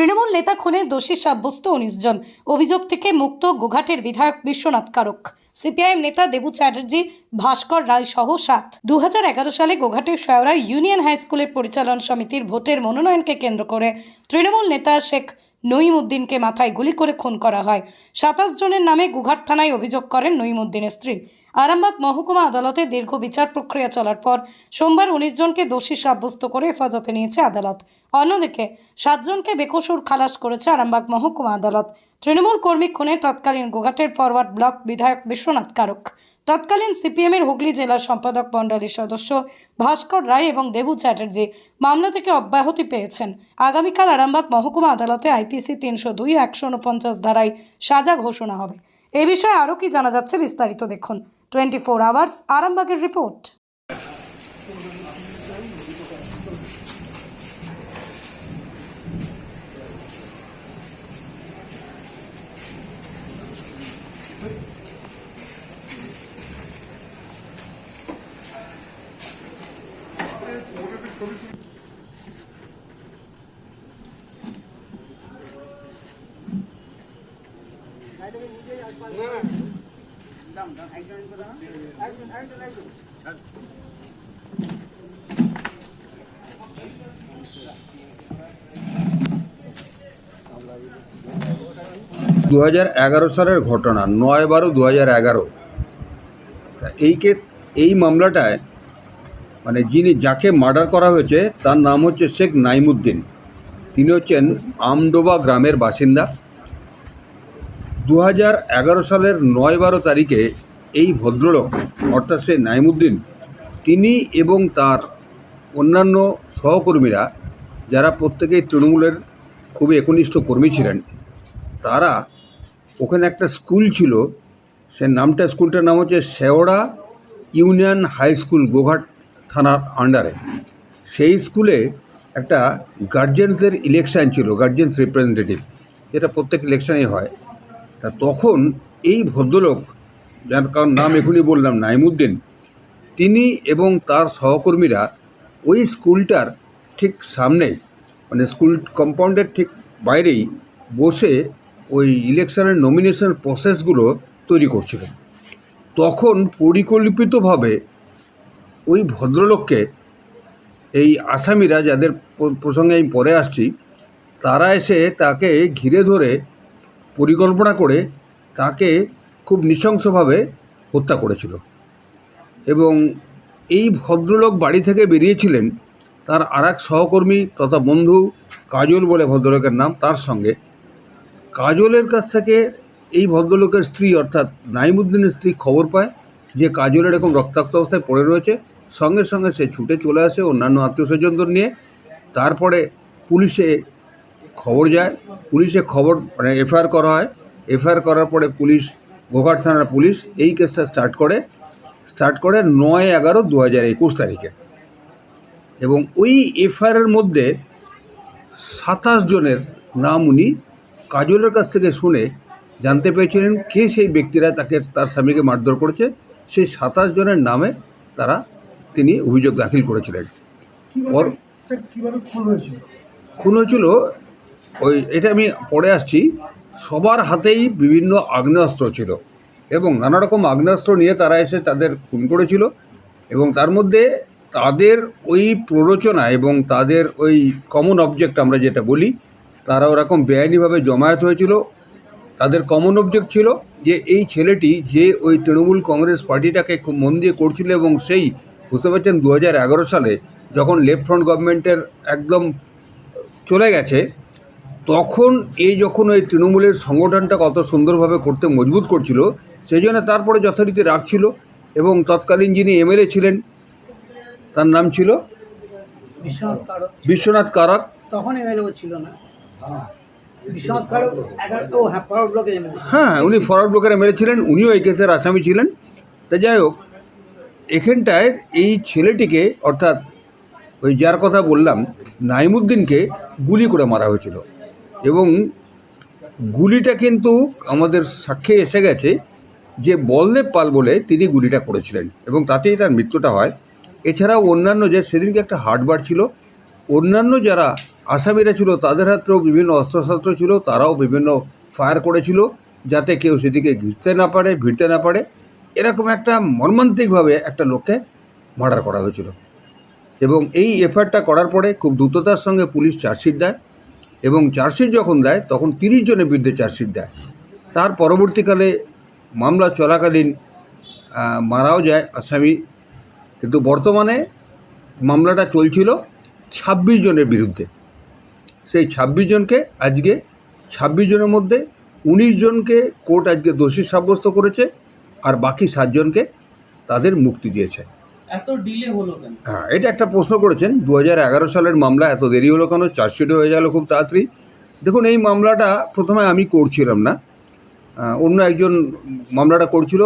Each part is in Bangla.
তৃণমূল নেতা খুনে দোষী সাব্যস্ত উনিশ জন। অভিযোগ থেকে মুক্ত গোঘাটের বিধায়ক বিশ্বনাথ কারক। সিপিআইএম নেতা দেবু চ্যাটার্জি, ভাস্কর রায় সহ সাত। দু সালে গোঘাটের শেওড়া ইউনিয়ন হাই স্কুলের পরিচালন সমিতির ভোটের মনোনয়নকে কেন্দ্র করে তৃণমূল নেতা শেখ নঈমুদ্দিনকে মাথায় গুলি করে খুন করা হয়। সাতাশ জনের নামে গুঘাট থানায় অভিযোগ করেন নঈমুদ্দিনের স্ত্রী। আরামবাগ মহকুমা আদালতে দীর্ঘ বিচার প্রক্রিয়া চলার পর সোমবার উনিশ জনকে দোষী সাব্যস্ত করে হেফাজতে নিয়েছে আদালত। অন্যদিকে সাতজনকে বেকসুর খালাস করেছে আরামবাগ মহকুমা আদালত। তৃণমূল কর্মী খুনে তৎকালীন গোঘাটের ফরওয়ার্ড ব্লক বিধায়ক বিশ্বনাথ কারক। তৎকালীন সিপিএমের হুগলি জেলা সম্পাদক মণ্ডলীর সদস্য ভাস্কর রায় এবং দেবু চ্যাটার্জি মামলা থেকে অব্যাহতি পেয়েছেন। আগামীকাল আরামবাগ মহকুমা আদালতে আইপিসি তিনশো দুই, একশো উনপঞ্চাশ ধারায় সাজা ঘোষণা হবে। এ বিষয়ে আরও কি জানা যাচ্ছে বিস্তারিত দেখুন। টোয়েন্টি ফোর আওয়ার্স, আরামবাগের রিপোর্ট। দু এগারো সালের ঘটনা, নয় বারো দু হাজার তা এইকে, এই মামলাটায় মানে যিনি যাকে মার্ডার করা হয়েছে, তার নাম হচ্ছে শেখ নাইমুদ্দিন। তিনি হচ্ছেন আমডোবা গ্রামের বাসিন্দা। দু হাজার এগারো সালের নয় বারো তারিখে এই ভদ্রলোক, অর্থাৎ সে নাইমুদ্দিন, তিনি এবং তার অন্যান্য সহকর্মীরা, যারা প্রত্যেকেই তৃণমূলের খুবই একনিষ্ঠ কর্মী ছিলেন, তারা ওখানে একটা স্কুল ছিল। সে নামটা স্কুলটার নাম হচ্ছে Sheora union high school, Goghat থানার আন্ডারে। সেই স্কুলে একটা গার্জেন্সদের ইলেকশান ছিল গার্জেন্স রিপ্রেজেন্টেটিভ, যেটা প্রত্যেক ইলেকশনেই হয়। তা তখন এই ভদ্রলোক, যার কারণ নাম এখনই বললাম নাইমুদ্দিন, তিনি এবং তার সহকর্মীরা ওই স্কুলটার ঠিক সামনে মানে স্কুল কম্পাউন্ডের ঠিক বাইরেই বসে ওই ইলেকশনের নমিনেশন প্রসেসগুলো তৈরি করছিলেন। তখন পরিকল্পিতভাবে ওই ভদ্রলোককে এই আসামিরা যাদের প্রসঙ্গে আমি পরে আসছি, তারা এসে তাকে ঘিরে ধরে পরিকল্পনা করে তাকে খুব নৃশংসভাবে হত্যা করেছিল। এবং এই ভদ্রলোক বাড়ি থেকে বেরিয়েছিলেন তার আর এক সহকর্মী তথা বন্ধু কাজল বলে ভদ্রলোকের নাম তার সঙ্গে। কাজলের কাছ থেকে এই ভদ্রলোকের স্ত্রী অর্থাৎ নাইমুদ্দিনের স্ত্রী খবর পায় যে কাজল এরকম রক্তাক্ত অবস্থায় পড়ে রয়েছে। সঙ্গে সঙ্গে সে ছুটে চলে আসে অন্যান্য আত্মীয় স্বজনদের নিয়ে। তারপরে পুলিশে খবর যায় পুলিশে খবর মানে এফআইআর করা হয়। এফআইআর করার পরে পুলিশ গোঘাট থানার পুলিশ এই কেসটা স্টার্ট করে। স্টার্ট করে নয় এগারো দু হাজার একুশ তারিখে। এবং ওই এফআইআরের মধ্যে সাতাশ জনের নাম উনি কাজলের কাছ থেকে শুনে জানতে পেরেছিলেন কে সেই ব্যক্তিরা তাকে তার স্বামীকে মারধর করেছে। সেই সাতাশ জনের নামে তারা তিনি অভিযোগ দাখিল করেছিলেন। খুন হয়েছিল? খুন হয়েছিল ওই এটা আমি পড়ে আসছি। সবার হাতেই বিভিন্ন আগ্নেয়াস্ত্র ছিল এবং নানা রকম আগ্নেয়াস্ত্র নিয়ে তারা এসে তাদের খুন করেছিল এবং তার মধ্যে তাদের ওই প্ররোচনা এবং তাদের ওই কমন অবজেক্ট আমরা যেটা বলি, তারা ওরকম বেআইনিভাবে জমায়েত হয়েছিল। তাদের কমন অবজেক্ট ছিল যে এই ছেলেটি যে ওই তৃণমূল কংগ্রেস পার্টিটাকে খুব মন দিয়ে করছিল এবং সেই বুঝতে পারছেন দু হাজার এগারো সালে যখন লেফট ফ্রন্ট গভর্নমেন্টের একদম চলে গেছে তখন এই যখন ওই তৃণমূলের সংগঠনটা কত সুন্দরভাবে করতে মজবুত করছিল সেই জন্য তারপরে যথারীতি রাখছিল এবং তৎকালীন যিনি এমএলএ ছিলেন তার নাম ছিল বিশ্বনাথ কারক। কারাক। তখন এমএলএ ছিল না। হ্যাঁ হ্যাঁ উনি ফরওয়ার্ড ব্লকের এমএলএ ছিলেন উনিও এই কেসের আসামি ছিলেন। তা যাই হোক এখানটায় এই ছেলেটিকে অর্থাৎ ওই যার কথা বললাম নাইমুদ্দিনকে গুলি করে মারা হয়েছিল। এবং গুলিটা কিন্তু আমাদের সাক্ষী এসে গেছে যে বলদেব পাল বলে তিনি গুলিটা করেছিলেন এবং তাতেই তার মৃত্যুটা হয়। এছাড়াও অন্যান্য যে সেদিনকে একটা হাটবার ছিল, অন্যান্য যারা আসামিরা ছিল তাদের হাতেও বিভিন্ন অস্ত্রশস্ত্র ছিল, তারাও বিভিন্ন ফায়ার করেছিল যাতে কেউ সেদিকে ঘিরতে না পারে, ভিড়তে না পারে। এরকম একটা মর্মান্তিকভাবে একটা লোককে মার্ডার করা হয়েছিল। এবং এই এফআইআরটা করার পরে খুব দ্রুততার সঙ্গে পুলিশ চার্জশিট দেয়। এবং চার্জশিট যখন দেয়, তখন তিরিশ জনের বিরুদ্ধে চার্জশিট দেয়। তার পরবর্তীকালে মামলা চলাকালীন মারাও যায় আসামি। কিন্তু বর্তমানে মামলাটা চলছিল ছাব্বিশ জনের বিরুদ্ধে। সেই ছাব্বিশ জনকে আজকে ছাব্বিশ জনের মধ্যে উনিশ জনকে কোর্ট আজকে দোষী সাব্যস্ত করেছে আর বাকি সাতজনকে তাদের মুক্তি দিয়েছে। এত ডিলে হলো কেন? হ্যাঁ এটা একটা প্রশ্ন করেছেন। দু সালের মামলা এত দেরি হলো কেন? চার্জশিট হয়ে গেল খুব তাড়াতাড়ি। দেখুন, এই মামলাটা প্রথমে আমি করছিলাম না। অন্য একজন মামলাটা করছিল।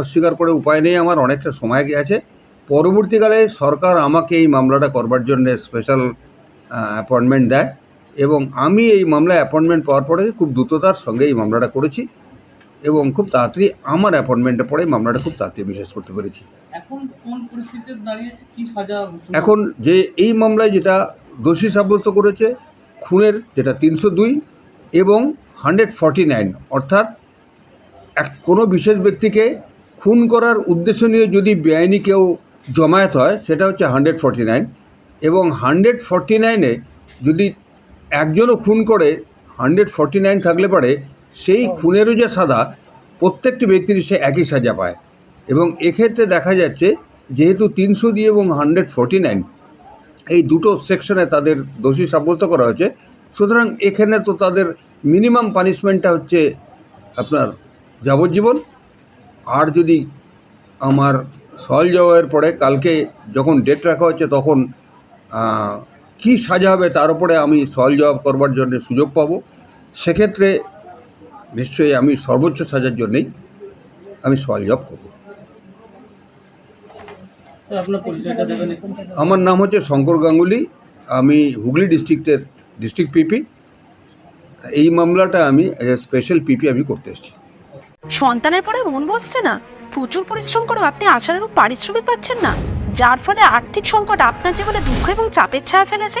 অস্বীকার করে উপায় নেই আমার, অনেকটা সময় গেছে। পরবর্তীকালে সরকার আমাকে এই মামলাটা করবার জন্য স্পেশাল অ্যাপয়েন্টমেন্ট দেয়। এবং আমি এই মামলায় অ্যাপয়েন্টমেন্ট পাওয়ার পরে খুব দ্রুততার সঙ্গে এই মামলাটা করেছি। এবং খুব তাড়াতাড়ি আমার অ্যাপয়েন্টমেন্টে পরে মামলাটা খুব তাড়াতাড়ি বিশ্বাস করতে পেরেছি। এখন কোন পরিস্থিতিতে দাঁড়িয়েছে? কি সাজা এখন যে এই মামলায় যেটা দোষী সাব্যস্ত করেছে খুনের যেটা তিনশো দুই এবং হান্ড্রেড ফর্টি নাইন অর্থাৎ এক কোনো বিশেষ ব্যক্তিকে খুন করার উদ্দেশ্য নিয়ে যদি বেআইনি কেউ জমায়েত হয় সেটা হচ্ছে হান্ড্রেড ফর্টি নাইন এবং হান্ড্রেড ফর্টি নাইনে যদি একজনও খুন করে হান্ড্রেড ফর্টি নাইন থাকলে পরে সেই খুনেরও যে সাজা প্রত্যেকটি ব্যক্তির সে একই সাজা পায়। এবং এক্ষেত্রে দেখা যাচ্ছে, যেহেতু তিনশো দিয়ে এবং হান্ড্রেড ফর্টি নাইন, এই দুটো সেকশনে তাদের দোষী সাব্যস্ত করা হয়েছে। সুতরাং এখানে তো তাদের মিনিমাম পানিশমেন্টটা হচ্ছে আপনার যাবজ্জীবন। আর যদি আমার সল জবাবের পরে কালকে যখন ডেট রাখা হচ্ছে তখন কি সাজা হবে তার উপরে আমি সল জবাব করবার জন্য সুযোগ পাবো। সেক্ষেত্রে নিশ্চয়ই আমি সর্বোচ্চ সাজার জন্যেই আমি সল জবাব করব? আমার নাম হচ্ছে শঙ্কর গাঙ্গুলি আমি হুগলি ডিস্ট্রিক্টের ডিস্ট্রিক্ট পিপি। এই মামলাটা আমি স্পেশাল পিপি আমি করতে এসেছি। সন্তানের পরে মন বসছে না? প্রচুর পরিশ্রম করেও আপনি আশানুরূপ পারিশ্রমিক পাচ্ছেন না। যার ফলে আর্থিক সংকট আপনার জীবনে দুঃখ এবং চাপের ছায়া ফেলেছে।